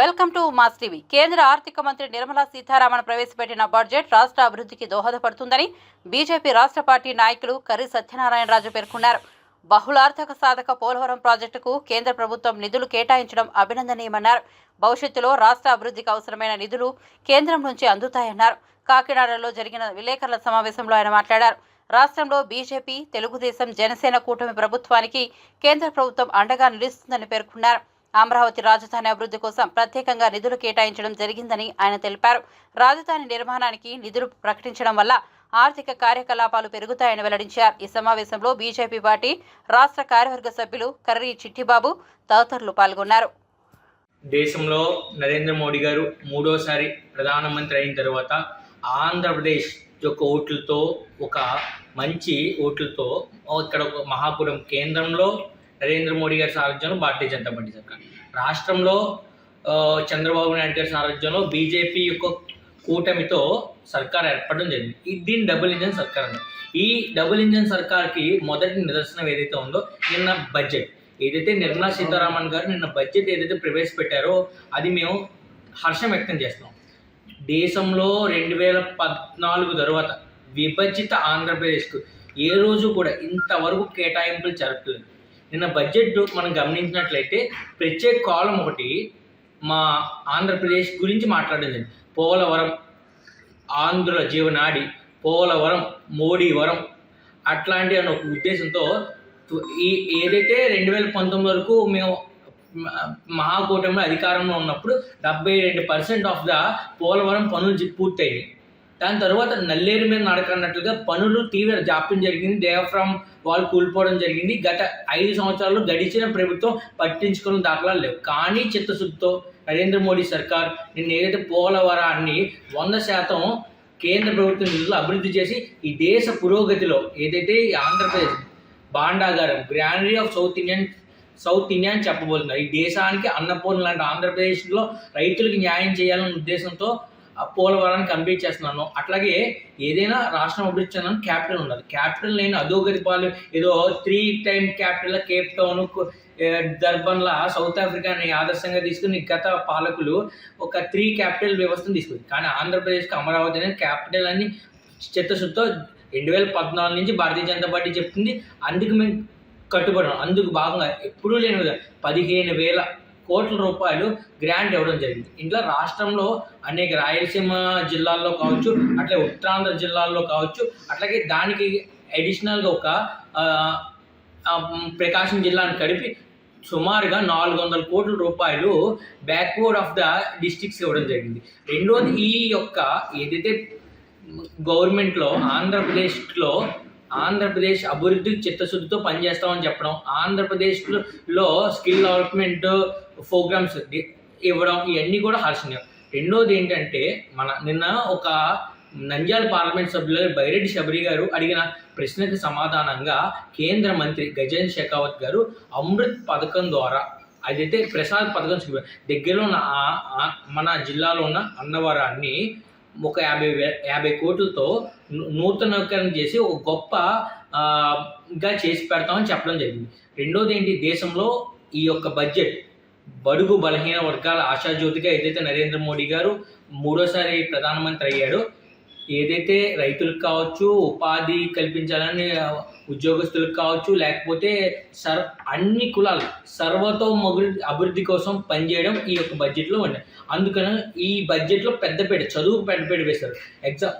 Welcome to mass TV. కేంద్ర ఆర్థిక మంత్రి నిర్మలా సీతారామన్ ప్రవేశపెట్టిన బడ్జెట్ రాష్ట్ర అభివృద్ధికి దోహదపడుతుందని బీజేపీ రాష్ట్ర పార్టీ నాయకులు కర్రి సత్యనారాయణరాజు పేర్కొన్నారు. బహుళార్థక సాధక పోలవరం ప్రాజెక్టుకు కేంద్ర ప్రభుత్వం నిధులు కేటాయించడం అభినందనీయమన్నారు. భవిష్యత్తులో రాష్ట్ర అభివృద్ధికి అవసరమైన నిధులు కేంద్రం నుంచి అందుతాయన్నారు. కాకినాడలో జరిగిన విలేకరుల సమావేశంలో ఆయన మాట్లాడారు. రాష్ట్రంలో బీజేపీ తెలుగుదేశం జనసేన కూటమి ప్రభుత్వానికి కేంద్ర ప్రభుత్వం అండగా నిలుస్తుందని పేర్కొన్నారు. అమరావతి రాజధాని అభివృద్ధి కోసం ప్రత్యేకంగా నిధులు కేటాయించడం జరిగిందని ఆయన తెలిపారు. రాజధాని నిర్మాణానికి నిధులు ప్రకటించడం వల్ల ఆర్థిక కార్యకలాపాలు పెరుగుతాయని వెల్లడించారు. ఈ సమావేశంలో బీజేపీ పార్టీ రాష్ట్ర కార్యవర్గ సభ్యులు కర్రీ చిట్టిబాబు తదితరులు పాల్గొన్నారు. దేశంలో నరేంద్ర మోడీ గారు మూడోసారి ప్రధానమంత్రి అయిన తర్వాత ఆంధ్రప్రదేశ్ యొక్క ఓట్లతో ఒక మంచి ఓట్లతో ఇక్కడ ఒక మహాపురం కేంద్రంలో నరేంద్ర మోడీ గారి సారథ్యంలో భారతీయ జనతా పార్టీ సర్కార్. రాష్ట్రంలో చంద్రబాబు నాయుడు గారి సారథ్యంలో బీజేపీ యొక్క కూటమితో సర్కార్ ఏర్పడడం జరిగింది. దీన్ని దీని డబుల్ ఇంజన్ సర్కార్ అన్నారు ఈ డబుల్ ఇంజన్ సర్కార్కి మొదటి నిదర్శనం ఏదైతే ఉందో నిన్న బడ్జెట్. ఏదైతే నిర్మలా సీతారామన్ గారు నిన్న బడ్జెట్ ఏదైతే ప్రవేశపెట్టారో అది మేము హర్షం వ్యక్తం చేస్తున్నాం. దేశంలో రెండు వేల పద్నాలుగు తర్వాత విభజిత ఆంధ్రప్రదేశ్కు ఏ రోజు కూడా ఇంతవరకు కేటాయింపులు జరపలేదు నిన్న బడ్జెట్ మనం గమనించినట్లయితే ప్రత్యేక కాలం ఒకటి మా ఆంధ్రప్రదేశ్ గురించి మాట్లాడింది పోలవరం ఆంధ్రుల జీవనాడి పోలవరం మోడీవరం అట్లాంటి అన్న ఒక ఉద్దేశంతో ఈ ఏదైతే రెండు వేల పంతొమ్మిది వరకు మేము మ- మహాకూటమిలో అధికారంలో ఉన్నప్పుడు డెబ్బై రెండు పర్సెంట్ ఆఫ్ ద పోలవరం పనులు పూర్తయినాయి. దాని తర్వాత నల్లేరు మీద నడకన్నట్లుగా పనులు తీవ్ర జాప్యం జరిగింది. దేవఫ్రామ్ వాళ్ళు కూలిపోవడం జరిగింది. గత ఐదు సంవత్సరాలు గడిచిన ప్రభుత్వం పట్టించుకున్న దాఖలాలు లేవు. కానీ చిత్తశుద్ధితో నరేంద్ర మోడీ సర్కార్ నిన్న ఏదైతే పోలవరాన్ని వంద శాతం కేంద్ర ప్రభుత్వం నిధులు అభివృద్ధి చేసి ఈ దేశ పురోగతిలో ఏదైతే ఈ Andhra Pradesh భాండాగారం granary of south Indian south India అని చెప్పబోతున్నారు ఈ దేశానికి అన్నపూర్ణ లాంటి ఆంధ్రప్రదేశ్లో రైతులకు న్యాయం చేయాలనే ఉద్దేశంతో పోలవరాన్ని కంప్లీట్ చేస్తున్నాను. అట్లాగే ఏదైనా రాష్ట్రం అభివృద్ధి చెందాలని క్యాపిటల్ ఉండదు క్యాపిటల్ లేని అధోగతిపాలు ఏదో three time capital Cape Town దర్బన్లా south ఆఫ్రికాని ఆదర్శంగా తీసుకుని గత పాలకులు ఒక త్రీ క్యాపిటల్ వ్యవస్థను తీసుకుంది కానీ ఆంధ్రప్రదేశ్కి అమరావతి అనేది క్యాపిటల్ అని చిత్తశుద్ధితో రెండు వేల పద్నాలుగు నుంచి భారతీయ జనతా పార్టీ చెప్తుంది. అందుకు మేము కట్టుబడడం అందుకు భాగంగా ఎప్పుడూ లేని పదిహేను వేల కోట్ల రూపాయలు గ్రాంట్ ఇవ్వడం జరిగింది. ఇంట్లో రాష్ట్రంలో అనేక రాయలసీమ జిల్లాల్లో కావచ్చు అట్లే ఉత్తరాంధ్ర జిల్లాల్లో కావచ్చు అట్లాగే దానికి అడిషనల్గా ఒక ప్రకాశం జిల్లాను కలిపి సుమారుగా నాలుగు వందల కోట్ల రూపాయలు బ్యాక్వర్డ్ ఆఫ్ ద డిస్టిక్స్ ఇవ్వడం జరిగింది. రెండోది ఈ యొక్క ఏదైతే గవర్నమెంట్లో ఆంధ్రప్రదేశ్లో ఆంధ్రప్రదేశ్ అభివృద్ధికి చిత్తశుద్ధితో పనిచేస్తామని చెప్పడం ఆంధ్రప్రదేశ్లో స్కిల్ డెవలప్మెంట్ ప్రోగ్రామ్స్ ఇవ్వడం ఇవన్నీ కూడా హర్షణీయం. రెండోది ఏంటంటే మన నిన్న ఒక నంద్యాల పార్లమెంట్ సభ్యులు బైరెడ్డి శబరి గారు అడిగిన ప్రశ్నకి సమాధానంగా కేంద్ర మంత్రి గజేంద్ర షెకావత్ గారు అమృత్ పథకం ద్వారా అదైతే ప్రసాద్ పథకం దగ్గరలో ఉన్న మన జిల్లాలో ఉన్న అన్నవరాన్ని ఒక యాభై యాభై కోట్లతో నూతనకరణ నూతనీకరణ చేసి ఒక గొప్ప గా చేసి పెడతామని చెప్పడం జరిగింది. రెండోది ఏంటి? దేశంలో ఈ యొక్క బడ్జెట్ బడుగు బలహీన వర్గాల ఆశాజ్యోతిగా ఏదైతే నరేంద్ర మోడీ గారు మూడోసారి ప్రధానమంత్రి అయ్యాడో ఏదైతే రైతులకు కావచ్చు ఉపాధి కల్పించాలని ఉద్యోగస్తులకు కావచ్చు లేకపోతే సర్ అన్ని కులాలు సర్వతోముఖి అభివృద్ధి కోసం పనిచేయడం ఈ యొక్క బడ్జెట్లో ఉన్నాయి. అందుకని ఈ బడ్జెట్లో పెద్దపేట చదువుకు పెద్దపేట వేశారు ఎగ్జామ్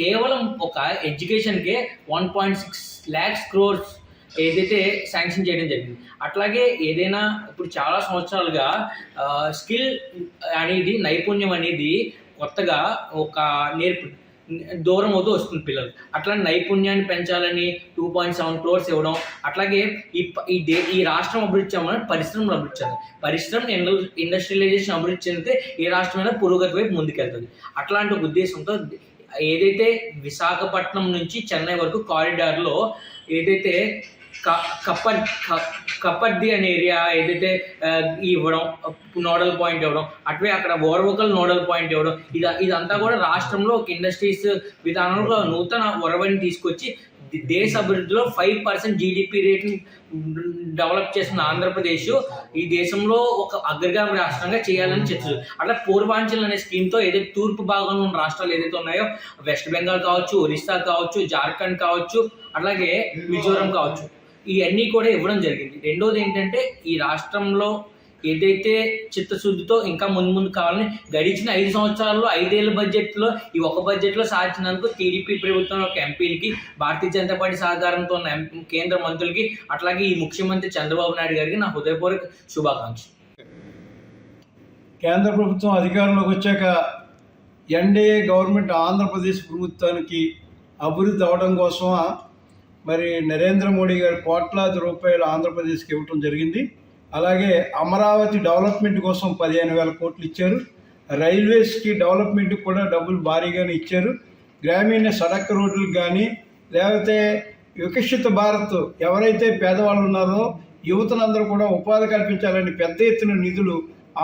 కేవలం ఒక ఎడ్యుకేషన్కే one point six lakhs crores ఏదైతే శాంక్షన్ చేయడం జరిగింది. అట్లాగే ఏదైనా ఇప్పుడు చాలా సంవత్సరాలుగా స్కిల్ అనేది నైపుణ్యం అనేది కొత్తగా ఒక నేర్పు దూరం అవుతూ వస్తుంది పిల్లలు. అట్లా నైపుణ్యాన్ని పెంచాలని టూ పాయింట్ సెవెన్ క్రోర్స్ ఇవ్వడం అట్లాగే ఈ ఈ దే ఈ రాష్ట్రం అభివృద్ధి చేయమని పరిశ్రమలు అభివృద్ధి చెందాలి పరిశ్రమ ఇండ- ఇండస్ట్రియలైజేషన్ అభివృద్ధి చెందితే ఏ రాష్ట్రమైనా పురోగతి వైపు ముందుకెళ్తుంది. అట్లాంటి ఒక ఉద్దేశంతో ఏదైతే విశాఖపట్నం నుంచి చెన్నై వరకు కారిడార్లో ఏదైతే క- కప్పడ్ క- అనే ఏరియా ఏదైతే ఇవ్వడం నోడల్ పాయింట్ ఇవ్వడం అటువే అక్కడ ఓర్వకల్ నోడల్ పాయింట్ ఇవ్వడం ఇది ఇదంతా కూడా రాష్ట్రంలో ఒక ఇండస్ట్రీస్ విధానంలో నూతన ఒరవని తీసుకొచ్చి దేశ అభివృద్ధిలో ఫైవ్ పర్సెంట్ జీడిపి రేట్ని డెవలప్ చేసిన ఆంధ్రప్రదేశ్. ఈ దేశంలో ఒక అగ్రగామి రాష్ట్రంగా చేయాలని చర్చలు అట్లా పూర్వాంచల్ అనే స్కీమ్తో ఏదైతే తూర్పు భాగంలో ఉన్న రాష్ట్రాలు ఏదైతే ఉన్నాయో వెస్ట్ బెంగాల్ కావచ్చు ఒరిస్సా కావచ్చు జార్ఖండ్ కావచ్చు అలాగే మిజోరం కావచ్చు. ఇవన్నీ కూడా ఇవ్వడం జరిగింది. రెండోది ఏంటంటే ఈ రాష్ట్రంలో ఏదైతే చిత్తశుద్ధితో ఇంకా ముందు ముందు కావాలని గడిచిన ఐదు సంవత్సరాల్లో ఐదేళ్ళ బడ్జెట్లో ఈ ఒక బడ్జెట్లో సాధించినందుకు టీడీపీ ప్రభుత్వం ఒక ఎంపీలకి భారతీయ జనతా పార్టీ సహకారంతో ఉన్న ఎం- కేంద్ర మంత్రులకి అట్లాగే ఈ ముఖ్యమంత్రి చంద్రబాబు నాయుడు గారికి నా హృదయపూర్వక శుభాకాంక్షలు. కేంద్ర ప్రభుత్వం అధికారంలోకి వచ్చాక ఎన్డీఏ గవర్నమెంట్ ఆంధ్రప్రదేశ్ ప్రభుత్వానికి అభివృద్ధి అవడం కోసం మరి నరేంద్ర మోడీ గారు కోట్లాది రూపాయలు ఆంధ్రప్రదేశ్కి ఇవ్వటం జరిగింది. అలాగే అమరావతి డెవలప్మెంట్ కోసం పదిహేను వేల కోట్లు ఇచ్చారు. రైల్వేస్కి డెవలప్మెంట్ కూడా డబ్బులు భారీగానే ఇచ్చారు. గ్రామీణ సడక్ రోడ్లకు కానీ లేకపోతే వికసిత భారత్ ఎవరైతే పేదవాళ్ళు ఉన్నారో యువతనందరూ కూడా ఉపాధి కల్పించాలని పెద్ద ఎత్తున నిధులు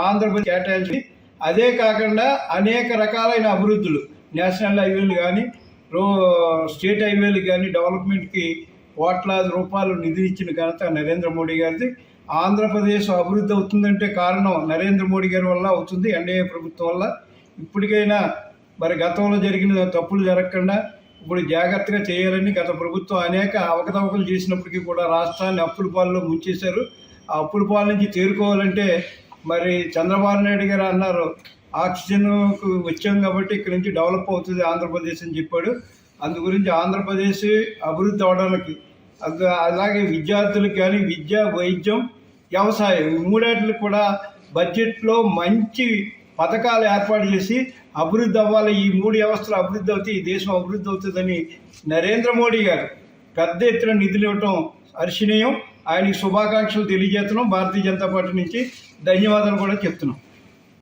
ఆంధ్రప్రదేశ్ కేటాయించి అదే కాకుండా అనేక రకాలైన అభివృద్ధులు నేషనల్ హైవేలు కానీ రో స్టేట్ హైవేలు కానీ డెవలప్మెంట్కి కోట్లాది రూపాయలు నిధులు ఇచ్చిన ఘనత నరేంద్ర మోడీ గారిది. ఆంధ్రప్రదేశ్ అభివృద్ధి అవుతుందంటే కారణం నరేంద్ర మోడీ గారి వల్ల అవుతుంది ఎన్డీఏ ప్రభుత్వం వల్ల. ఇప్పటికైనా మరి గతంలో జరిగిన తప్పులు జరగకుండా ఇప్పుడు జాగ్రత్తగా చేయాలని గత ప్రభుత్వం అనేక అవకతవకలు చేసినప్పటికీ కూడా రాష్ట్రాన్ని అప్పుల పాలలో ముంచేశారు. ఆ అప్పుల పాల నుంచి తేరుకోవాలంటే మరి చంద్రబాబు నాయుడు గారు అన్నారు ఆక్సిజన్కు వచ్చాం కాబట్టి ఇక్కడ నుంచి డెవలప్ అవుతుంది ఆంధ్రప్రదేశ్ అని చెప్పాడు. అందు గురించి ఆంధ్రప్రదేశ్ అభివృద్ధి అవడానికి అలాగే విద్యార్థులకు కానీ విద్య వైద్యం వ్యవసాయం ఈ కూడా బడ్జెట్లో మంచి పథకాలు ఏర్పాటు చేసి అభివృద్ధి అవ్వాలి. ఈ మూడు వ్యవస్థలు అభివృద్ధి అవుతాయి ఈ దేశం అభివృద్ధి అవుతుందని నరేంద్ర మోడీ గారు పెద్ద ఎత్తున నిధులు ఇవ్వటం హర్షణీయం ఆయనకి శుభాకాంక్షలు తెలియజేస్తున్నాం. భారతీయ జనతా పార్టీ నుంచి ధన్యవాదాలు కూడా చెప్తున్నాం.